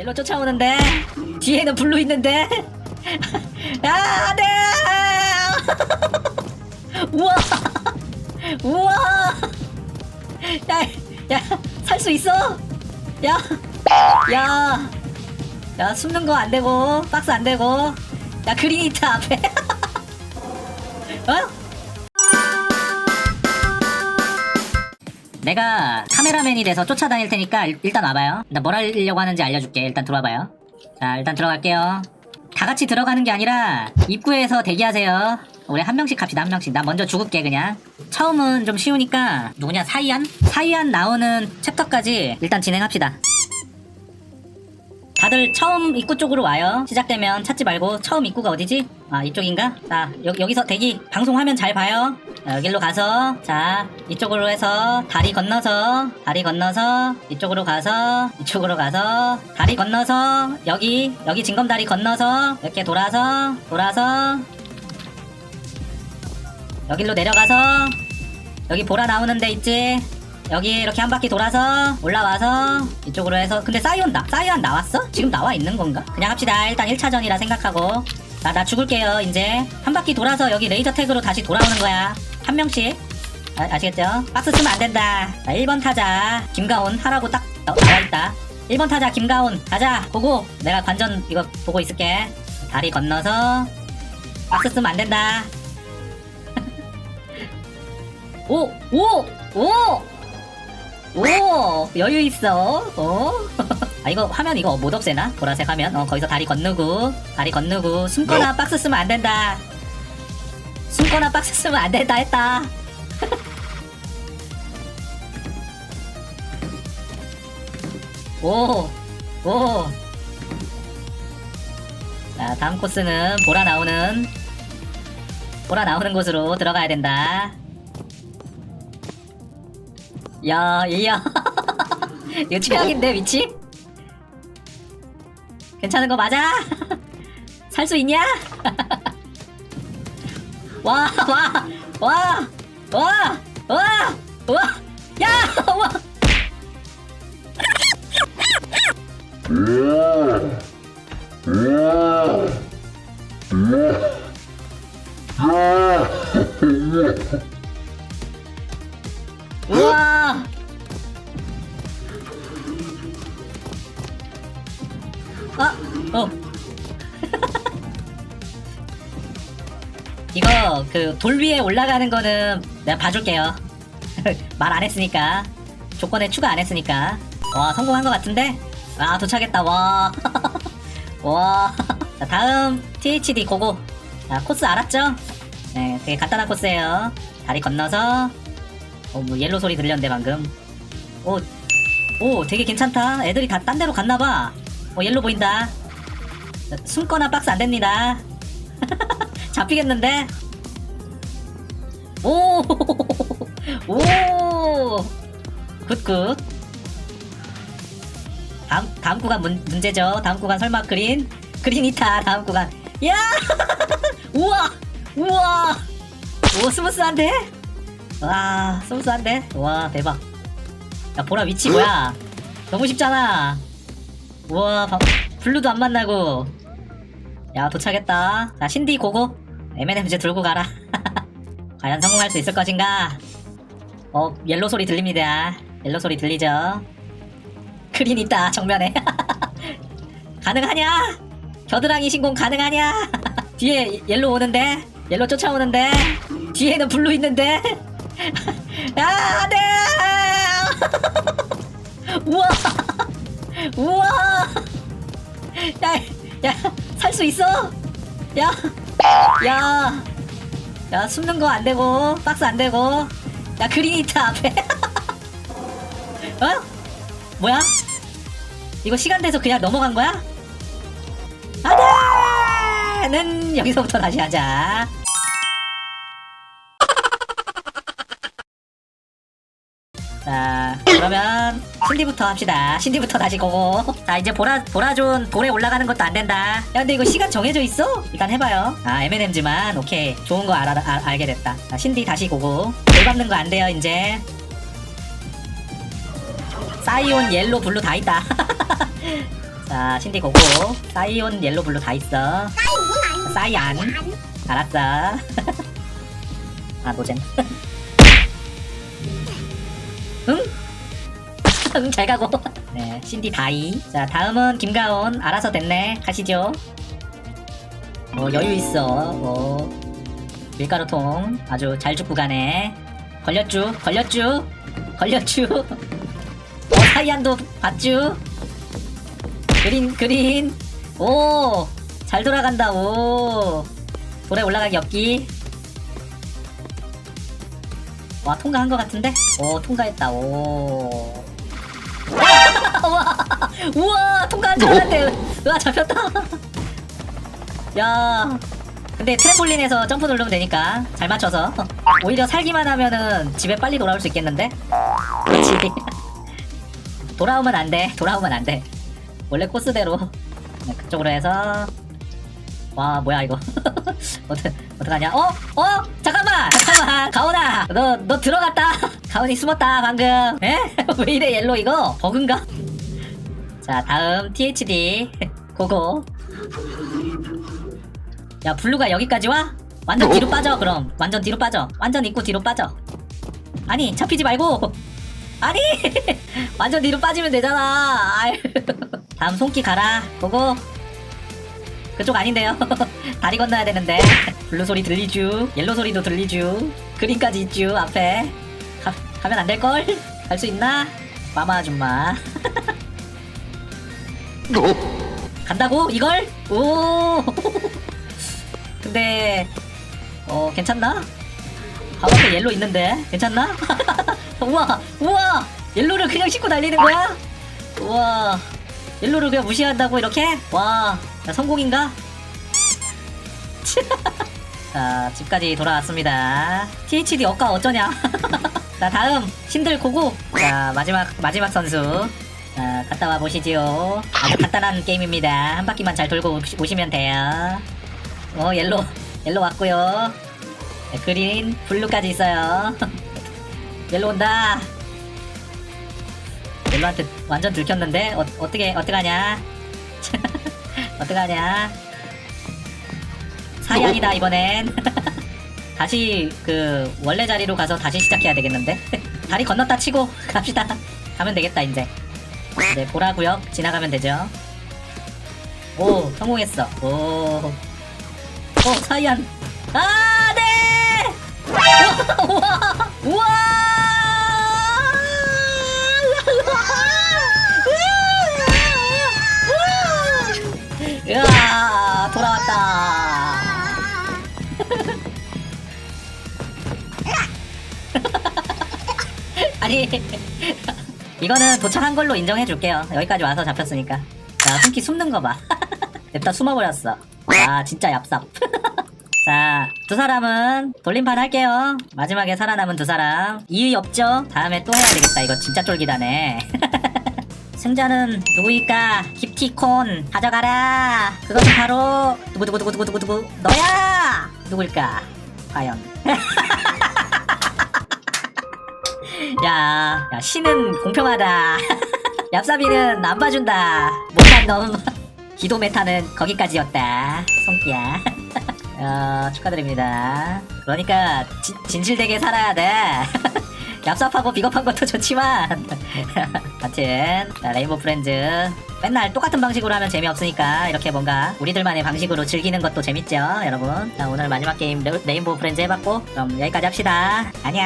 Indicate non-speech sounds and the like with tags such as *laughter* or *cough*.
옐로 쫓아오는데. 뒤에는 블루 있는데. *laughs* 아 안돼 *laughs* 우와. 우와. 야 야 살 수 있어? 야야야 야 숨는 거 안 되고 박스 안 되고. 야 그린이 있다 앞에. *laughs* 어? 내가 카메라맨이 돼서 쫓아다닐 테니까 일- 일단 와봐요. 나 뭘 하려고 하는지 알려줄게. 일단 들어와봐요. 자, 일단 들어갈게요. 다 같이 들어가는 게 아니라 입구에서 대기하세요. 우리 한 명씩 갑시다, 한 명씩. 나 먼저 죽을게, 그냥. 처음은 좀 쉬우니까, 누구냐, 사이안? 사이안 나오는 챕터까지 일단 진행합시다. 다들 처음 입구 쪽으로 와요. 시작되면 찾지 말고 처음 입구가 어디지? 아 이쪽인가? 자 여, 여기서 대기 방송 화면 잘 봐요. 자, 여기로 가서 자 이쪽으로 해서 다리 건너서 다리 건너서 이쪽으로 가서 이쪽으로 가서 다리 건너서 여기 여기 징검다리 건너서 이렇게 돌아서 돌아서 여기로 내려가서 여기 보라 나오는 데 있지? 여기 이렇게 한 바퀴 돌아서 올라와서 이쪽으로 해서 근데 사이온 나 사이온 나왔어? 지금 나와 있는 건가? 그냥 합시다 일단 1차전이라 생각하고 나나 죽을게요 이제 한 바퀴 돌아서 여기 레이저 태그로 다시 돌아오는 거야 한 명씩. 아, 아시겠죠? 박스 쓰면 안 된다. 자 1번 타자. 김가온 하라고 딱 어, 나와 있다. 1번 타자 김가온. 가자. 보고. 내가 관전 이거 보고 있을게. 다리 건너서 박스 쓰면 안 된다. *laughs* 오! 오! 오! 오! 여유 있어. 어? *laughs* 아 이거 화면 이거 못 없애나? 보라색 화면? 어 거기서 다리 건너고 다리 건너고 숨거나 박스 쓰면 안 된다 숨거나 박스 쓰면 안 된다 했다 오 오 자 다음 코스는 보라 나오는 보라 나오는 곳으로 들어가야 된다 야, 얘야. 이거 최악인데, 위치? 괜찮은 거 맞아? *laughs* 살 수 있냐? *laughs* 와, 와, 와, 와, 와, 와, 야, 와. 우와! 돌 위에 올라가는 거는 내가 봐줄게요. *laughs* 말 안 했으니까 조건에 추가 안 했으니까 와 성공한 것 같은데 아 도착했다 와. *laughs* 와. *laughs* 자 다음 THD 고고. 자 코스 알았죠? 네, 되게 간단한 코스예요. 다리 건너서 어, 뭐 옐로 소리 들렸는데 방금. 오, 오, 되게 괜찮다. 애들이 다 딴 데로 갔나봐. 어, 옐로 보인다. 숨거나 박스 안 됩니다. 잡히겠는데? 오, *laughs* 오, 굿굿. 다음, 다음 구간 문, 문제죠. 다음 구간 설마 그린? 그린 이타, 다음 구간. 야! *laughs* 우와! 우와! 오, 스무스한데? 와 쏠쏠한데? 와 대박 야 보라 위치 뭐야 너무 쉽잖아 우와 방, 블루도 안 만나고 야 도착했다 자 신디 고고 M&M 즈 들고 가라 *laughs* 과연 성공할 수 있을 것인가? 어 옐로 소리 들립니다. 옐로 소리 들리죠? 크린 있다 정면에. *laughs* 가능하냐? 겨드랑이 신공 가능하냐? *laughs* 뒤에 옐로 오는데? 옐로 쫓아오는데? 뒤에는 블루 있는데? *laughs* 아, 네! 우와! 우와! 야, 야, 살 수 있어? 야, 야, 야, 숨는 거 안 되고, 박스 안 되고, 야, 그린이 있다, 앞에. *laughs* 어? 뭐야? 이거 시간 돼서 그냥 넘어간 거야? 안 돼! 는 여기서부터 다시 하자. 자, 그러면 신디부터 합시다. 신디부터 다시 고고. 자, 이제 보라 보라존 돌에 올라가는 것도 안 된다. 야, 근데 이거 시간 정해져 있어? 일단 해봐요. 아, M&M즈만 오케이. 좋은 거 알아, 아, 알게 됐다. 자, 신디 다시 고고. 돌 밟는 거 안 돼요, 이제. 사이온, 옐로, 블루 다 있다. *laughs* 자 신디 고고 사이온 옐로 블루 다 있어 사이안 알았어 *laughs* 아 노잼 *laughs* 응 *laughs* 잘 가고. 네 신디 다이. 자 다음은 김가온 알아서 됐네. 가시죠. 뭐 여유 있어. 뭐 밀가루통 아주 잘 죽고 가네. 걸렸쥬? 걸렸쥬? 걸렸쥬? 어 사이안도 봤쥬? 그린 그린. 오 잘 돌아간다. 오. 돌에 올라가기 없기. 와 통과한 것 같은데? 오 통과했다. 오 우와 통과한 줄 알았는데 우와 잡혔다. 야 근데 트램폴린에서 점프 누르면 되니까 잘 맞춰서. 오히려 살기만 하면은 집에 빨리 돌아올 수 있겠는데? 그렇지 *laughs* 돌아오면 안돼. 돌아오면 안돼. 원래 코스대로. 네, 그쪽으로 해서. 와 뭐야 이거. *laughs* 어떡 어떡하냐. 어? 어? 잠깐만! 잠깐만! 가온아 너 너 들어갔다! 가온이 숨었다 방금. 에? *laughs* 왜 이래 옐로 이거? 버그인가? 자 다음 THD 고고. 야 블루가 여기까지 와? 완전 뒤로 빠져 그럼. 완전 뒤로 빠져. 완전 입구 뒤로 빠져. 아니 잡히지 말고. 아니 *laughs* 완전 뒤로 빠지면 되잖아. 아이. 다음 손기 가라. 고고. 그쪽 아닌데요. *laughs* 다리 건너야 되는데. 블루 소리 들리쥬? 옐로 소리도 들리쥬? 그린까지 있쥬 앞에? 가, 가면 안 될걸? 갈 수 있나? 마마 아줌마 *laughs* 간다고? 이걸? 오 *laughs* 근데 어 괜찮나? 바로 앞에 옐로 있는데 괜찮나? *laughs* 우와 우와 옐로를 그냥 싣고 달리는 거야? 우와 옐로를 그냥 무시한다고 이렇게? 와 야, 성공인가? *laughs* 자 집까지 돌아왔습니다 THD 억가 어쩌냐 자 다음 신들 고고 자 마지막 마지막 선수 자 갔다 와 보시지요. 아주 간단한 게임입니다. 한 바퀴만 잘 돌고 오시- 오시면 돼요. 어 옐로 옐로 왔고요. 네, 그린 블루까지 있어요. *laughs* 옐로 온다. 옐로한테 완전 들켰는데? 어, 어떻게 어떡하냐? *laughs* 어떡하냐? 사양이다 이번엔. *laughs* 다시 그 원래 자리로 가서 다시 시작해야 되겠는데? 다리 건넜다 치고 갑시다. 가면 되겠다 이제 이제 보라 구역 지나가면 되죠 오 성공했어 오 어, 사이안. 아, 네! 우와! 우와! *laughs* 아니, 이거는 도착한 걸로 인정해 줄게요. 여기까지 와서 잡혔으니까. 자, 숨기 숨는 거 봐. *laughs* 냅다 숨어버렸어. 아, 진짜 얍삽. *laughs* 자, 두 사람은 돌림판 할게요. 마지막에 살아남은 두 사람. 이의 없죠? 다음에 또 해야 되겠다. 이거 진짜 쫄기다네. *laughs* 승자는 누구일까? 깁티콘 가져가라. 그것은 바로 누구누구누구누구누구 너야. 누굴까? 과연. 야, 야 신은 공평하다. *laughs* 얍삽이는 안 봐준다. 못한 놈. *laughs* 기도 메타는 거기까지였다. 손기야. *laughs* 어, 축하드립니다. 그러니까 지- 진실되게 살아야 돼. 얍삽하고 비겁한 것도 좋지만 하여튼 자, 레인보우 프렌즈 맨날 똑같은 방식으로 하면 재미없으니까 이렇게 뭔가 우리들만의 방식으로 즐기는 것도 재밌죠 여러분 자 오늘 마지막 게임 레, 레인보우 프렌즈 해봤고 그럼 여기까지 합시다 안녕